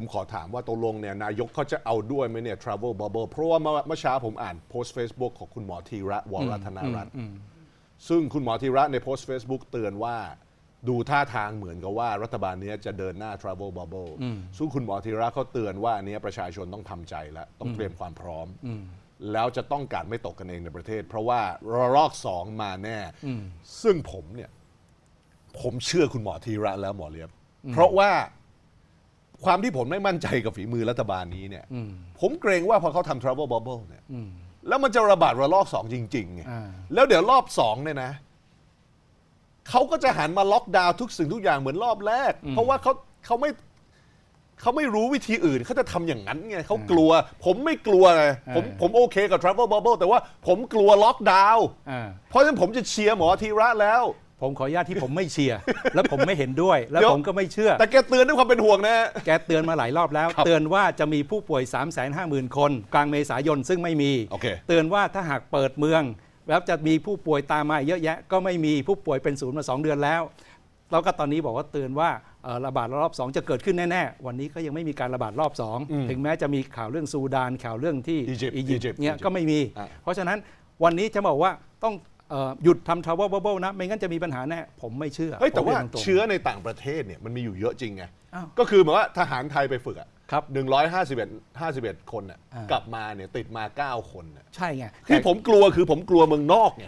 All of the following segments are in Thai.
ผมขอถามว่าตกลงเนี่ยนายกเขาจะเอาด้วยไหมเนี่ย travel bubble เพราะว่าเมื่อเมื่อเช้าผมอ่านโพสต์ Facebook ของคุณหมอธีระวรธนารัตน์ซึ่งคุณหมอธีระในโพสต์ Facebook เตือนว่า ดูท่าทางเหมือนกับว่ารัฐบาลเนี้ยจะเดินหน้า travel bubble ซึ่งคุณหมอธีระเขาเตือนว่าอันเนี้ยประชาชนต้องทำใจแล้ว ต้องเตรียมความพร้อม แล้วจะต้องการไม่ตกกันเองในประเทศ เพราะว่าระลอกสองมาแน่ ซึ่งผมเนี่ย ผมเชื่อคุณหมอธีระแล้วหมอเลียบเพราะว่า ความที่ผมไม่มั่นใจกับฝีมือรัฐบาลนี้เนี่ย ผมเกรงว่าพอเขาทำ travel bubble เนี่ยแล้วมันจะระบาดระลอกสองจริงๆไงอ่าแล้วเดี๋ยวรอบสองเนี่ยนะเขาก็จะหันมาล็อกดาวน์ทุกสิ่งทุกอย่างเหมือนรอบแรก เพราะว่าเขาเขาไม่เขาไม่รู้วิธีอื่นเขาจะทำอย่างนั้นไงเขากลัว ผมไม่กลัวไงผมผมโอเคกับ travel bubble แต่ว่าผมกลัวล็อกดาวน์อ่าเพราะฉะนั้นผมจะเชียร์หมอธีระแล้ว ผมขออนุญาตที่ผมไม่เชียร์ และผมไม่เห็นด้วย และเดี๋ยวผมก็ไม่เชื่อ แต่แกเตือนด้วยความเป็นห่วงนะ แกเตือนมาหลายรอบแล้วครับเตือนว่าจะมีผู้ป่วย 3 5 0 0 0 0 คน กลางเมษายนซึ่งไม่มีโอเคเตือนว่าถ้าหากเปิดเมือง แล้วจะมีผู้ป่วยตามมาเยอะแยะ ก็ไม่มีผู้ป่วยเป็นศูนย์มา 2 เดือนแล้ว แล้วก็ตอนนี้บอกว่าเตือนว่าเอ่อระบาดรอบ 2 จะเกิดขึ้นแน่ ๆ วันนี้ก็ยังไม่มีการระบาดรอบ 2 ถึงแม้จะมีข่าวเรื่องซูดานข่าวเรื่องที่อียิปต์อียิปอียิปต์ต์เนี่ยอียิปต์ก็ไม่มีอะเพราะฉะนั้นวันนี้จะบอกว่าต้องเอ่อ หยุดทำทาวเวอร์บับเบิลนะ ไม่งั้นจะมีปัญหาแน่ ผมไม่เชื่อเฮ้ยแต่ว่าผมรียนตรงๆ เชื้อในต่างประเทศเนี่ยมันมีอยู่เยอะจริงไง อ้าวก็คือเหมือนว่าทหารไทยไปฝึกอะครับหนึ่งร้อยห้าสิบเอ็ดห้าสิบเอ็ดคนน่ะอ่าก กลับมาเนี่ยติดมาเก้าคนน่ะใช่ไงที่แต่ผมกลัวคือผมกลัวเมืองนอกไง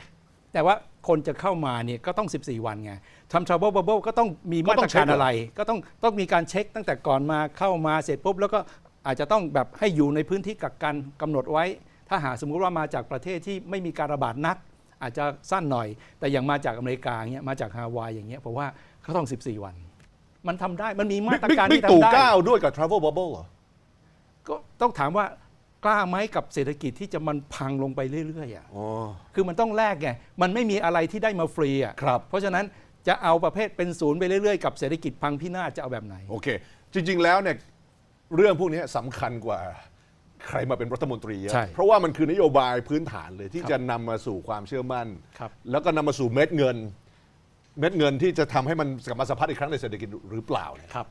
แต่ว่าคนจะเข้ามาเนี่ยก็ต้อง 14 วันไงทำ travel bubble ก็ต้องมีก็มาต้ตอรงเช็ค การอะไร ก็ต้องต้องมีการเช็คตั้งแต่ก่อนมาเข้ามาเสร็จปุ๊บแล้วก็อาจจะต้องแบบให้อยู่ในพื้นที่กักกันกำหนดไว้ ถ้าหากสมมุติว่ามาจากประเทศที่ไม่มีการระบาดนัก อาจจะสั้นหน่อย แต่อย่างมาจากอเมริกาเงี้ยมาจากฮาวายอย่างเงี้ยผมว่าเขาต้อง 14 วัน มันทำได้มันมีมาตรบิ๊กการบิ๊กที่ตู่ทำได้ก้าวด้วยกับ travel bubble เหรอก็ต้องถามว่ากล้าไหมกับเศรษฐกิจที่จะมันพังลงไปเรื่อยๆอะอ๋อคือมันต้องแลกไงมันไม่มีอะไรที่ได้มาฟรีอะครับเพราะฉะนั้นจะเอาประเภทเป็นศูนย์ไปเรื่อยๆกับเศรษฐกิจพังพินาศจะเอาแบบไหนโอเค จริง ๆ แล้วเนี่ยเรื่องพวกนี้สำคัญกว่า ใครมาเป็นรัฐมนตรีเยอะใช่เพราะว่ามันคือนโยบายพื้นฐานเลยที่ครับจะนำมาสู่ความเชื่อมั่น ครับ แล้วก็นำมาสู่เม็ดเงิน เม็ดเงินที่จะทำให้มันกลับมาสะพัดอีกครั้งในเศรษฐกิจหรือเปล่าเนี่ย ครับ